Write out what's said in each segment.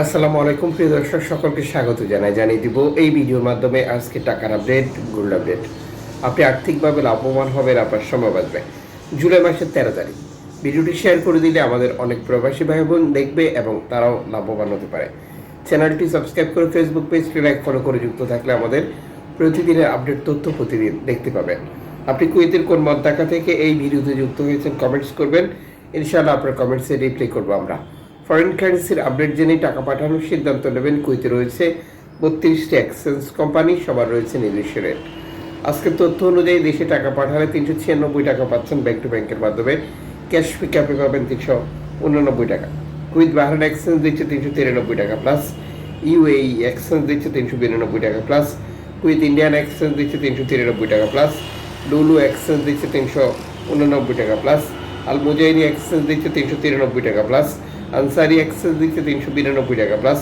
আসসালামু আলাইকুম, প্রিয় দর্শক, সকলকে স্বাগত জানাই, জানিয়ে দিব এই ভিডিওর মাধ্যমে আজকে টাকার আপডেট, গোল্ড আপডেট। আপনি আর্থিকভাবে লাভবান হবেন, আপনার সময় বাঁচবে। জুলাই মাসের তেরো তারিখ। ভিডিওটি শেয়ার করে দিলে আমাদের অনেক প্রবাসী ভাই বোন দেখবে এবং তারাও লাভবান হতে পারে। চ্যানেলটি সাবস্ক্রাইব করে ফেসবুক পেজটি লাইক ফলো করে যুক্ত থাকলে আমাদের প্রতিদিনের আপডেট তথ্য প্রতিদিন দেখতে পাবেন। আপনি কুয়েতের কোন মন্তাকা থেকে এই ভিডিওতে যুক্ত হয়েছেন কমেন্টস করবেন। ইনশাআল্লাহ আপনার কমেন্টসে রিপ্লাই করব আমরা। ফরেন কারেন্সির আপডেট জেনে টাকা পাঠানোর সিদ্ধান্ত নেবেন কুয়েতে রয়েছে বত্রিশটি এক্সচেঞ্জ কোম্পানি সবার রয়েছে নিজস্ব রেট আজকের তথ্য অনুযায়ী দেশে টাকা পাঠালে তিনশো ছিয়ানব্বই টাকা পাচ্ছেন ব্যাংক টু ব্যাংকের মাধ্যমে। ক্যাশ পিকআপে পাবেন তিনশো উননব্বই টাকা। কুইথ বাহারান এক্সচেঞ্জ দিচ্ছে তিনশো তিরানব্বই টাকা প্লাস ইউএই এক্সচেঞ্জ দিচ্ছে তিনশো বিরানব্বই টাকা প্লাস কুইথ ইন্ডিয়ান এক্সচেঞ্জ দিচ্ছে তিনশো তিরানব্বই টাকা প্লাস লুলু এক্সচেঞ্জ দিচ্ছে তিনশো উননব্বই টাকা প্লাস আল মুজাহিনী এক্সচেঞ্জ দিচ্ছে তিনশো তিরানব্বই টাকা প্লাস আনসারি এক্সচেঞ্জ দিচ্ছে তিনশো বিরানব্বই টাকা, প্লাস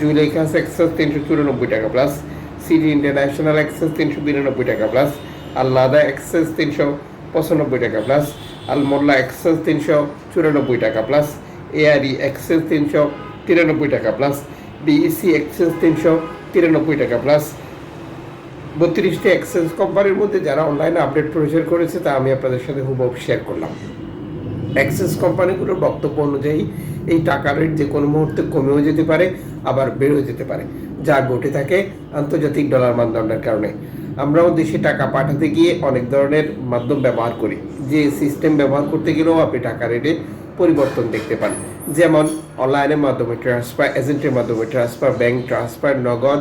জুলেখাস এক্সেস তিনশো চুরানব্বই টাকা, প্লাস সিটি ইন্টারন্যাশনাল এক্সচেঞ্জ তিনশো বিরানব্বই টাকা, প্লাস আল্লাদা এক্সচেঞ্জ তিনশো পঁচানব্বই টাকা, প্লাস আল মোল্লা এক্সচেঞ্জ তিনশো চুরানব্বই টাকা, প্লাস এআরই এক্সচেঞ্জ তিনশো তিরানব্বই টাকা, প্লাস বিইসি এক্সচেঞ্জ তিনশো তিরানব্বই টাকা, প্লাস বত্রিশটি এক্সচেঞ্জ কোম্পানির মধ্যে যারা অনলাইনে আপডেট প্রচার করেছে, তা আমি আপনাদের সাথে হুবহু শেয়ার করলাম। অ্যাক্সেস কোম্পানিগুলোর বক্তব্য অনুযায়ী এই টাকা রেট যে কোনো মুহূর্তে কমেও যেতে পারে, আবার বেড়েও যেতে পারে। যা ঘটে থাকে আন্তর্জাতিক ডলার মানদণ্ডের কারণে। আমরাও দেশে টাকা পাঠাতে গিয়ে অনেক ধরনের মাধ্যম ব্যবহার করি। যে সিস্টেম ব্যবহার করতে গেলেও আপনি টাকা রেটে পরিবর্তন দেখতে পান। যেমন অনলাইনের মাধ্যমে ট্রান্সফার এজেন্টের মাধ্যমে transfer bank transfer Nagad,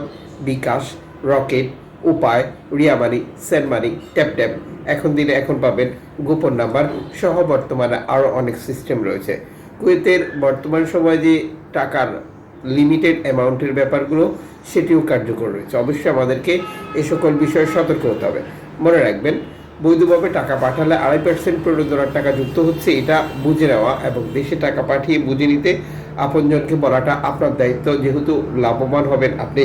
bKash Rocket Upay, Ria Money send money, Tap Tap. এখন দিনে এখন পাবেন গোপন নাম্বার সহ বর্তমানে আরও অনেক সিস্টেম রয়েছে। কুয়েতের বর্তমান সময়ে যে টাকার লিমিটেড অ্যামাউন্টের ব্যাপারগুলো, সেটিও কার্যকর রয়েছে। অবশ্যই আমাদেরকে এ সকল বিষয়ে সতর্ক হতে হবে। মনে রাখবেন, বৈধভাবে টাকা পাঠালে আড়াই পার্সেন্ট প্রণোদনার টাকা যুক্ত হচ্ছে, এটা বুঝে নেওয়া এবং দেশে টাকা পাঠিয়ে বুঝে নিতে আপনজনকে বলাটা আপনার দায়িত্ব। যেহেতু লাভবান হবেন আপনি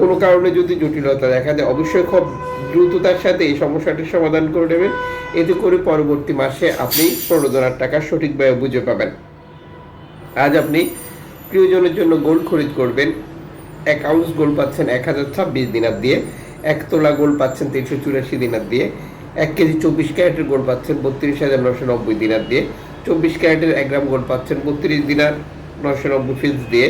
কোনো কারণে যদি জটিলতা দেখা যায় অবশ্যই খুব দ্রুততার সাথে এই সমস্যাটির সমাধান করে নেবেন। এতে করে পরবর্তী মাসে আপনি প্রণোদনার টাকা সঠিকভাবে বুঝে পাবেন। আজ আপনি প্রিয়জনের জন্য গোল্ড খরিদ করবেন। এক আউন্স গোল্ড পাচ্ছেন এক হাজার ছাব্বিশ দিনার দিয়ে এক তোলা গোল্ড পাচ্ছেন তিনশো চুরাশি দিনার দিয়ে, এক কেজি চব্বিশ ক্যারেটের গোল পাচ্ছেন বত্রিশ হাজার নশো নব্বই দিনার দিয়ে, চব্বিশ ক্যারেটের এক গ্রাম গোল পাচ্ছেন বত্রিশ দিনার নশো নব্বই ফিজ দিয়ে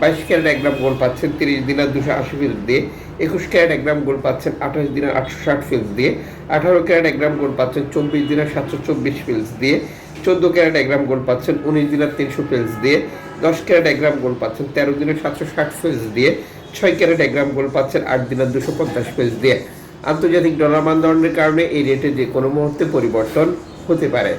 বাইশ ক্যারেট এক গ্রাম গোল্ড পাচ্ছেন, তিরিশ দিনার দুশো আশি ফিজ দিয়ে। একুশ ক্যারেট এক গ্রাম গোল্ড পাচ্ছেন, আঠাশ দিনার আটশো ষাট ফিলস দিয়ে। আঠারো ক্যারেট এক গ্রাম গোল্ড পাচ্ছেন, চব্বিশ দিনার সাতশো চব্বিশ ফিলস দিয়ে। চোদ্দ ক্যারেট এক গ্রাম গোল্ড পাচ্ছেন, উনিশ দিনার তিনশো ফিলস দিয়ে। দশ ক্যারেট এক গ্রাম গোল্ড পাচ্ছেন, তেরো দিনের সাতশো ষাট ফিলস দিয়ে। ছয় ক্যারেট এক গ্রাম গোল্ড পাচ্ছেন, আট দিনের দুশো পঞ্চাশ ফিলস দিয়ে। আন্তর্জাতিক ডলার মানদণ্ডের কারণে এই রেটে যে কোনো মুহূর্তে পরিবর্তন হতে পারে।